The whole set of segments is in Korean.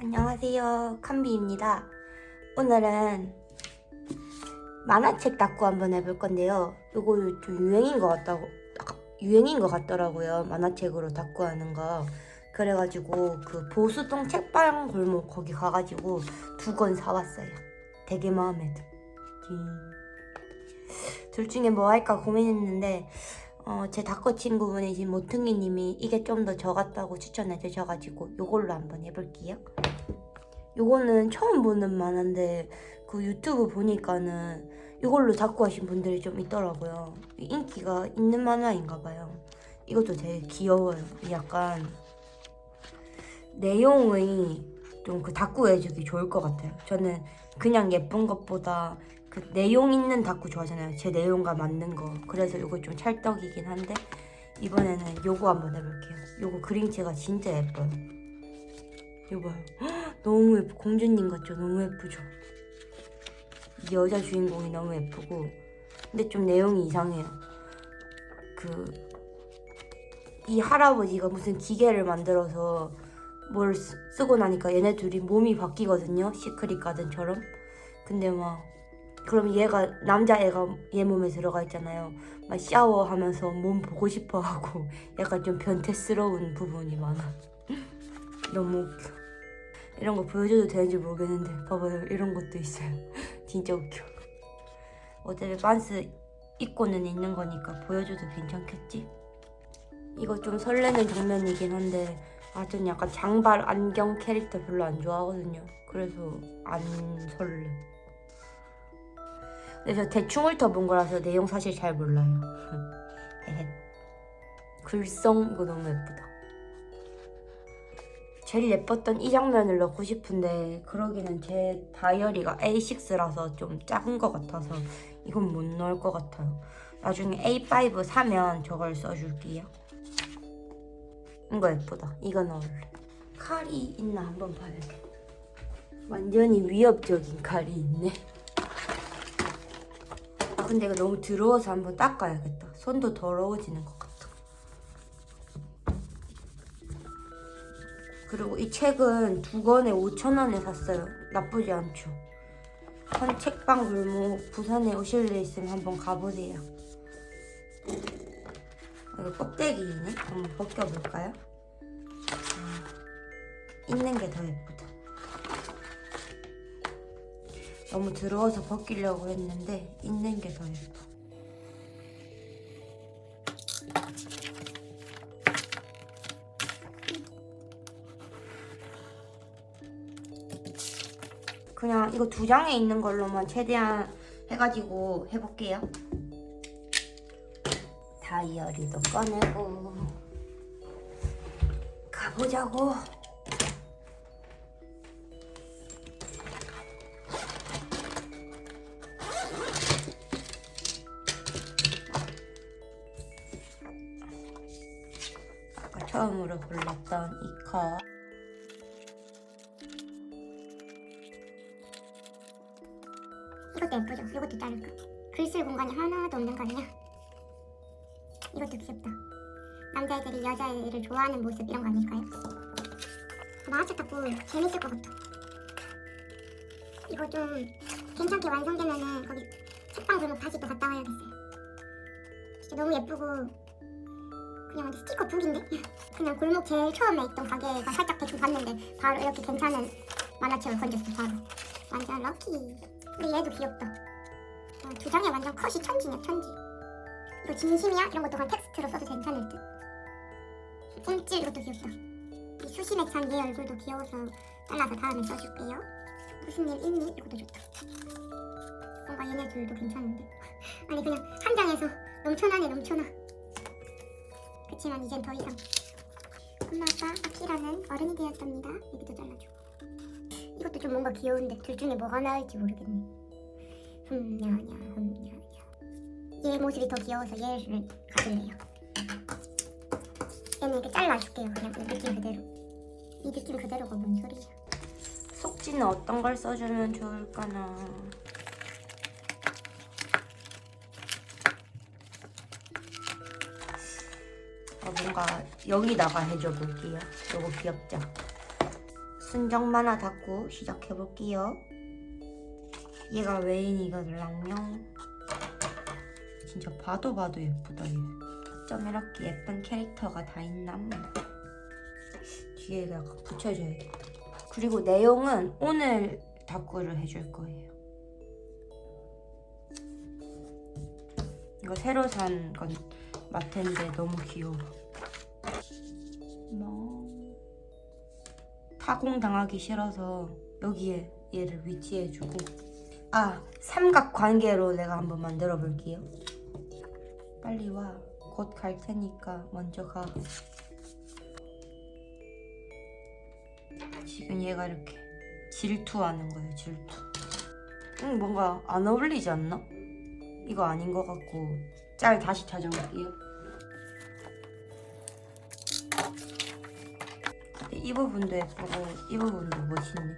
안녕하세요. 칸비입니다. 오늘은 만화책 닦고 한번 해볼 건데요. 이거 좀 유행인 것 같다고 유행인 것 같더라고요. 만화책으로 닦고 하는 거. 그래가지고 그 보수동 책방 골목 거기 가가지고 두 권 사왔어요. 되게 마음에 들. 둘 중에 뭐 할까 고민했는데 어, 제 닥터 친구분이신 모퉁이님이 이게 좀 더 저 같다고 추천해 주셔가지고 요걸로 한번 해볼게요. 요거는 처음 보는 만화인데 그 유튜브 보니까는 이걸로 닦고 하신 분들이 좀 있더라고요. 인기가 있는 만화인가 봐요. 이것도 되게 귀여워요. 약간 내용이 좀그 닦고 해주기 좋을 것 같아요. 저는 그냥 예쁜 것보다 그 내용 있는 다꾸 좋아하잖아요. 제 내용과 맞는 거. 그래서 이거 좀 찰떡이긴 한데 이번에는 요거 한번 해볼게요. 요거 그림체가 진짜 예뻐요. 이거 봐요. 헉, 너무 예뻐. 공주님 같죠? 너무 예쁘죠? 이 여자 주인공이 너무 예쁘고 근데 좀 내용이 이상해요. 그 이 할아버지가 무슨 기계를 만들어서 뭘 쓰, 쓰고 나니까 얘네 둘이 몸이 바뀌거든요. 시크릿 가든처럼. 근데 막 그럼 얘가 남자애가 얘 몸에 들어가 있잖아요. 막 샤워하면서 몸 보고 싶어 하고 약간 좀 변태스러운 부분이 많아. 너무 웃겨. 이런 거 보여줘도 되는지 모르겠는데 봐봐요. 이런 것도 있어요. 진짜 웃겨. 어차피 반스 입고는 있는 거니까 보여줘도 괜찮겠지? 이거 좀 설레는 장면이긴 한데 아, 전 약간 장발 안경 캐릭터 별로 안 좋아하거든요. 그래서 안 설레. 그래서 대충 훑어본 거라서 내용 사실 잘 몰라요. 헤헤. 글성 이거 너무 예쁘다. 제일 예뻤던 이 장면을 넣고 싶은데 그러기는 제 다이어리가 A6라서 좀 작은 것 같아서 이건 못 넣을 것 같아요. 나중에 A5 사면 저걸 써줄게요. 이거 예쁘다. 이거 넣을래. 칼이 있나 한번 봐야겠다. 완전히 위협적인 칼이 있네. 아 근데 이거 너무 더러워서 한번 닦아야겠다. 손도 더러워지는 것 같아. 그리고 이 책은 두 권에 5천 원에 샀어요. 나쁘지 않죠. 한 책방 골목 부산에 오실 일 있으면 한번 가보세요. 이거 껍데기네. 한번 벗겨볼까요? 아, 있는 게 더 예쁘다. 너무 더러워서 벗기려고 했는데 있는 게 더 예뻐. 그냥 이거 두 장에 있는 걸로만 최대한 해가지고 해볼게요. 다이어리도 꺼내고 가보자고. 처음으로 골랐던 이 컵. 이것도 예쁘죠? 이것도 자를까? 글쓸 공간이 하나도 없는 거 아니야? 이것도 귀엽다. 남자애들이 여자애를 좋아하는 모습 이런 거 아닐까요? 만화책 닦고 재밌을 것 같아. 이거 좀 괜찮게 완성되면은 거기 책방 골목 다시 또 갔다 와야겠어요. 진짜 너무 예쁘고 그냥 스티커 북인데? 그냥 골목 제일 처음에 있던 가게가 살짝 대충 봤는데 바로 이렇게 괜찮은 만화책을 건졌어 바로. 완전 럭키. 근데 얘도 귀엽다. 어, 두 장에 완전 컷이 천지냐 천지. 이거 진심이야? 이런 것도 그냥 텍스트로 써도 괜찮을 듯. 움찔 이것도 귀엽다. 이 수심에 찬 얘 얼굴도 귀여워서 잘라서 다음에 써줄게요. 무슨 일 있니? 이것도 좋다. 뭔가 얘네 둘도 괜찮은데. 아니 그냥 한 장에서 넘쳐나네 넘쳐나. 그치만 이젠 더 이상. 엄마 아빠 아키라는 어른이 되었답니다. 여기도 잘라주고. 이것도 좀 뭔가 귀여운데 둘 중에 뭐가 나을지 모르겠네. 흠냐냐 흠냐냐. 얘 모습이 더 귀여워서 얘를 가질래요. 얘는 이렇게 잘라줄게요. 그냥 이 느낌 그대로. 이 느낌 그대로가 뭔 소리야? 속지는 어떤 걸 써주면 좋을까나. 뭔가 여기다가 해줘 볼게요. 요거 귀엽죠? 순정 만화 닫고 시작해 볼게요. 얘가 메인이거든요. 진짜 봐도 봐도 예쁘다 얘. 좀 이렇게 예쁜 캐릭터가 다 있나? 뒤에 약간 붙여줘야겠다. 그리고 내용은 오늘 닫고를 해줄 거예요. 이거 새로 산 건 마트인데 너무 귀여워. 타공 당하기 싫어서 여기에 얘를 위치해주고 아 삼각 관계로 내가 한번 만들어 볼게요. 빨리 와. 곧 갈 테니까 먼저 가. 지금 얘가 이렇게 질투하는 거예요. 질투. 응 뭔가 안 어울리지 않나? 이거 아닌 것 같고 짤 다시 찾아볼게요. 이 부분도 예쁘고 이 부분도 멋있네.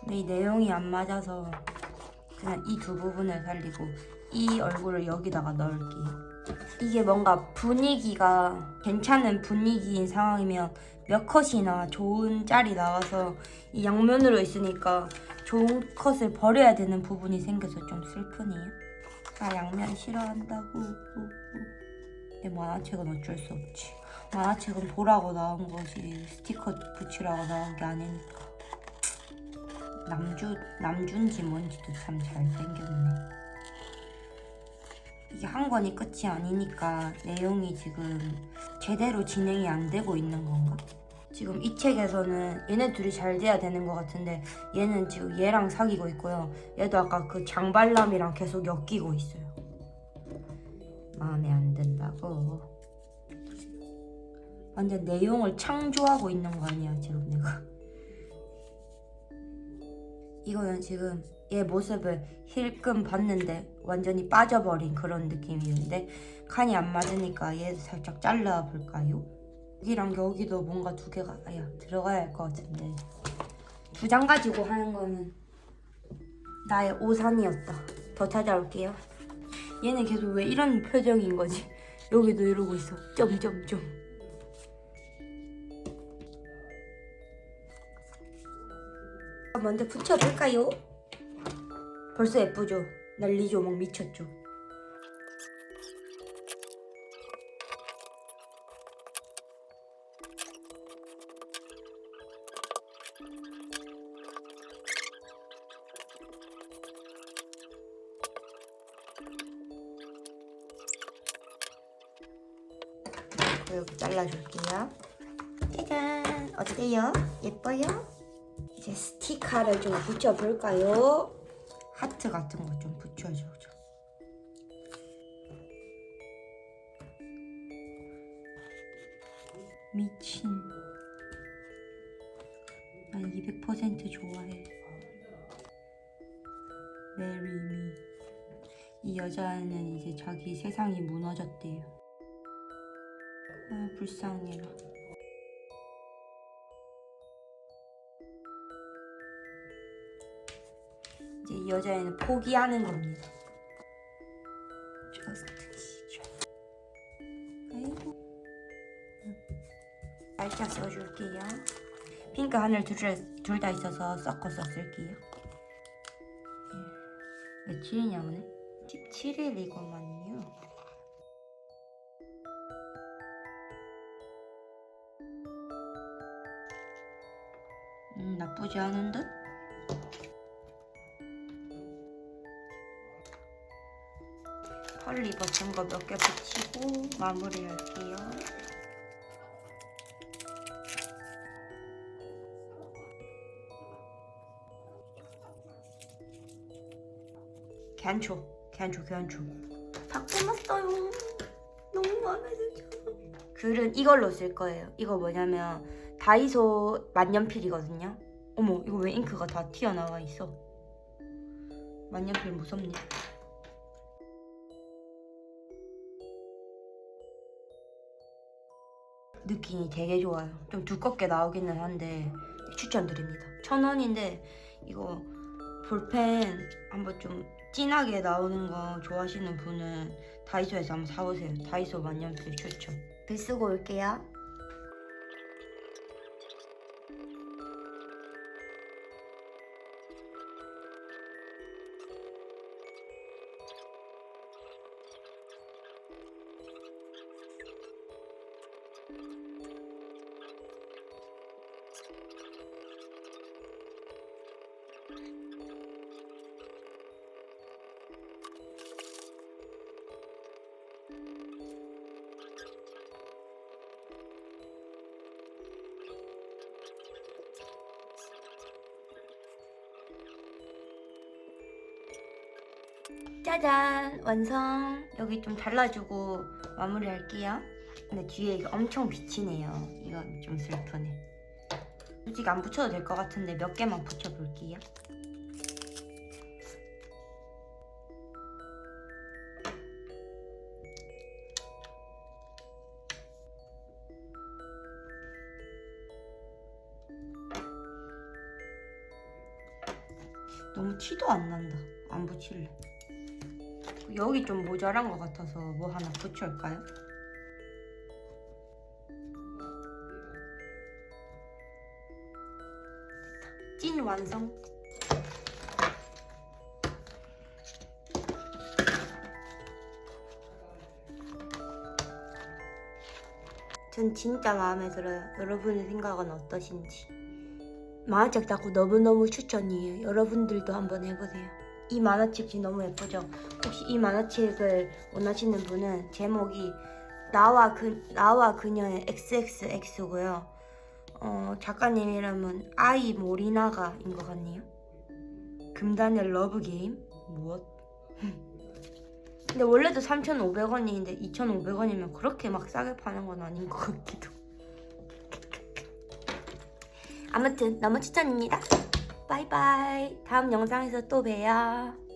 근데 이 내용이 안 맞아서 그냥 이 두 부분을 살리고 이 얼굴을 여기다가 넣을게요. 이게 뭔가 분위기가 괜찮은 분위기인 상황이면 몇 컷이나 좋은 짤이 나와서 이 양면으로 있으니까 좋은 컷을 버려야 되는 부분이 생겨서 좀 슬프네요. 아 양면 싫어한다고. 내 만화책은 어쩔 수 없지. 만화책은 보라고 나온 것이 스티커 붙이라고 나온 게 아니니까. 남주 남준지 뭔지도 참 잘생겼네. 이게 한 권이 끝이 아니니까 내용이 지금 제대로 진행이 안 되고 있는 건가? 지금 이 책에서는 얘네 둘이 잘 돼야 되는 것 같은데 얘는 지금 얘랑 사귀고 있고요. 얘도 아까 그 장발람이랑 계속 엮이고 있어요. 마음에 안 든다고. 완전 내용을 창조하고 있는 거 아니야 지금 내가. 이거는 지금 얘 모습을 힐끔 봤는데 완전히 빠져버린 그런 느낌이는데 칸이 안 맞으니까 얘도 살짝 잘라 볼까요? 여기랑 여기도 뭔가 두 개가 아야 들어가야 할 것 같은데 두 장 가지고 하는 거는 나의 오산이었다. 더 찾아올게요. 얘는 계속 왜 이런 표정인 거지? 여기도 이러고 있어. 점점점. 먼저 붙여볼까요? 벌써 예쁘죠? 난리죠? 막 미쳤죠? 어때요? 예뻐요? 이제 스티커를 좀 붙여볼까요? 하트 같은 거 좀 붙여줘. 미친. 난 200% 좋아해. Marry. 이 여자는 이제 자기 세상이 무너졌대요. 아, 불쌍해라. 이제 이 여자애는 포기하는 겁니다. 아이고. 살짝 써줄게요. 핑크 하늘 둘 다 있어서 섞어서 쓸게요. 예. 며칠이냐고네? 17일이구만요. 음, 나쁘지 않은 듯? 펄리 버튼 거 몇 개 붙이고 마무리할게요. 괜찮, 괜찮, 괜찮. 다 끝났어요. 너무 마음에 들죠. 글은 이걸로 쓸 거예요. 이거 뭐냐면 다이소 만년필이거든요. 어머, 이거 왜 잉크가 다 튀어나와 있어? 만년필 무섭네. 느낌이 되게 좋아요. 좀 두껍게 나오기는 한데 추천드립니다. 천 원인데 이거 볼펜 한번 좀 진하게 나오는 거 좋아하시는 분은 다이소에서 한번 사보세요. 다이소 만년필 추천. 글 쓰고 올게요. 짜잔 완성. 여기 좀 잘라주고 마무리할게요. 근데 뒤에 이거 엄청 비치네요. 이거 좀 슬프네. 솔직히 안 붙여도 될 것 같은데 몇 개만 붙여볼게요 너무 티도 안 난다. 안 붙일래. 여기 좀 모자란 것 같아서 뭐 하나 붙여올까요? 완성. 전 진짜 마음에 들어요. 여러분의 생각은 어떠신지. 만화책 닦고 너무너무 추천이에요. 여러분들도 한번 해보세요. 이 만화책이 너무 예쁘죠? 혹시 이 만화책을 원하시는 분은 제목이 나와 그 나와 그녀의 XXX고요. 어, 작가님 이름은 아이 모리나가인 것 같네요. 금단의 러브 게임 무엇? 근데 원래도 3,500원인데 2,500원이면 그렇게 막 싸게 파는 건 아닌 것 같기도. 아무튼 너무 추천입니다. 바이바이. 다음 영상에서 또 봬요.